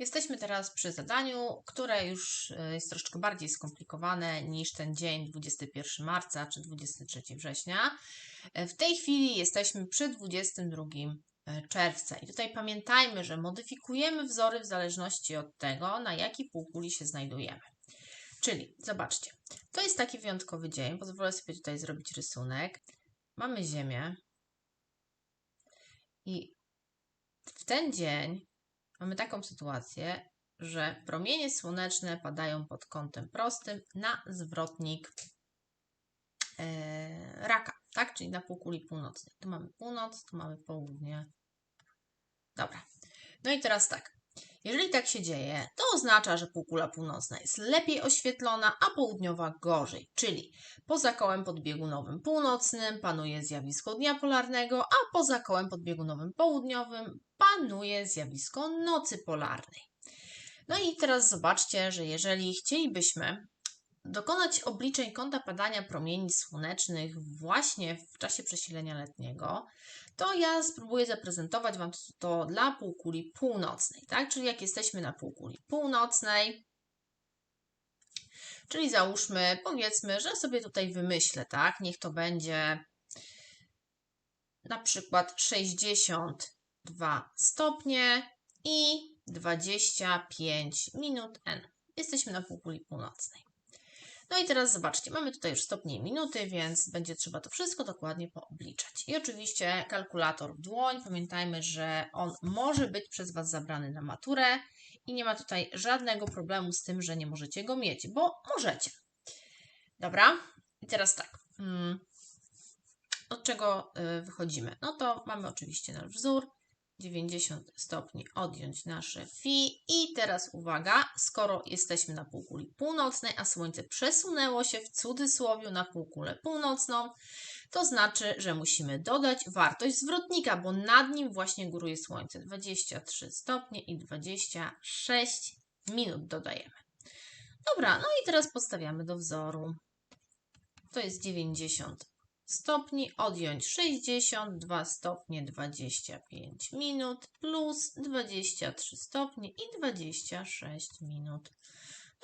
Jesteśmy teraz przy zadaniu, które już e, jest troszeczkę bardziej skomplikowane niż ten dzień 21 marca czy 23 września. E, W tej chwili jesteśmy przy 22 e, czerwca i tutaj pamiętajmy, że modyfikujemy wzory w zależności od tego, na jakiej półkuli się znajdujemy. Czyli zobaczcie, to jest taki wyjątkowy dzień. Pozwolę sobie tutaj zrobić rysunek. Mamy Ziemię i w ten dzień mamy taką sytuację, że promienie słoneczne padają pod kątem prostym na zwrotnik e, raka, tak? Czyli na półkuli północnej. Tu mamy północ, tu mamy południe. Dobra. No i teraz tak. Jeżeli tak się dzieje, to oznacza, że półkula północna jest lepiej oświetlona, a południowa gorzej. Czyli poza kołem podbiegunowym północnym panuje zjawisko dnia polarnego, a poza kołem podbiegunowym południowym panuje zjawisko nocy polarnej. No i teraz zobaczcie, że jeżeli chcielibyśmy dokonać obliczeń kąta padania promieni słonecznych właśnie w czasie przesilenia letniego, to ja spróbuję zaprezentować Wam to dla półkuli północnej, tak? Czyli jak jesteśmy na półkuli północnej, czyli załóżmy, powiedzmy, że sobie tutaj wymyślę, tak? Niech to będzie na przykład 62 stopnie i 25 minut n. Jesteśmy na półkuli północnej. No i teraz zobaczcie, mamy tutaj już stopnie minuty, więc będzie trzeba to wszystko dokładnie poobliczać. I oczywiście kalkulator w dłoń. Pamiętajmy, że on może być przez Was zabrany na maturę i nie ma tutaj żadnego problemu z tym, że nie możecie go mieć, bo możecie. Dobra, i teraz tak. mm, Od czego y, wychodzimy? No to mamy oczywiście nasz wzór. 90 stopni odjąć nasze fi. I teraz uwaga, skoro jesteśmy na półkuli północnej, a Słońce przesunęło się w cudzysłowie na półkulę północną, to znaczy, że musimy dodać wartość zwrotnika, bo nad nim właśnie góruje Słońce. 23 stopnie i 26 minut dodajemy. Dobra, no i teraz podstawiamy do wzoru. To jest 90 stopni, odjąć 62 stopnie 25 minut plus 23 stopnie i 26 minut.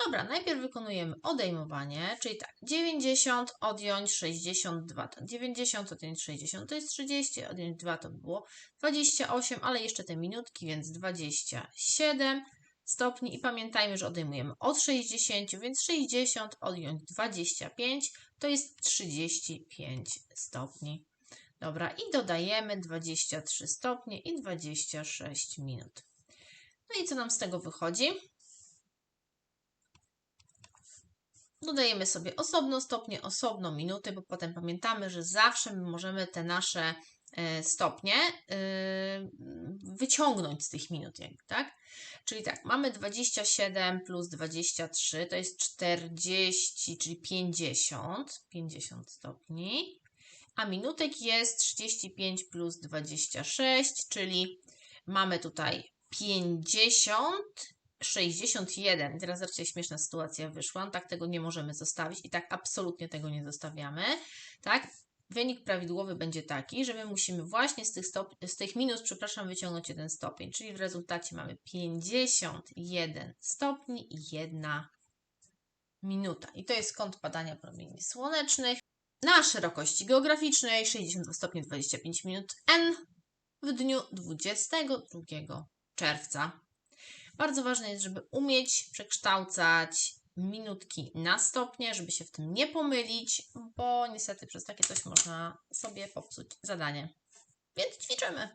Dobra, najpierw wykonujemy odejmowanie, czyli tak, 90 odjąć 62, to 90 odjąć 60 to jest 30, odjąć 2 to by było 28, ale jeszcze te minutki, więc 27 stopni i pamiętajmy, że odejmujemy od 60, więc 60 odjąć 25 to jest 35 stopni. Dobra, i dodajemy 23 stopnie i 26 minut. No i co nam z tego wychodzi? Dodajemy sobie osobno stopnie, osobno minuty, bo potem pamiętamy, że zawsze my możemy te nasze stopnie e, wyciągnąć z tych minut, tak? Czyli tak, mamy 27 plus 23 to jest 40, czyli 50, 50 stopni, a minutek jest 35 plus 26, czyli mamy tutaj 50, 61. Teraz zobaczcie, śmieszna sytuacja wyszła. Tak tego nie możemy zostawić i tak absolutnie tego nie zostawiamy. Tak? Wynik prawidłowy będzie taki, że my musimy właśnie z tych, stop, z tych minus, przepraszam, wyciągnąć jeden stopień, czyli w rezultacie mamy 51 stopni i 1 minuta. I to jest kąt padania promieni słonecznych na szerokości geograficznej 62 stopnie 25 minut n w dniu 22 czerwca. Bardzo ważne jest, żeby umieć przekształcać minutki na stopnie, żeby się w tym nie pomylić, bo niestety przez takie coś można sobie popsuć zadanie. Więc ćwiczymy.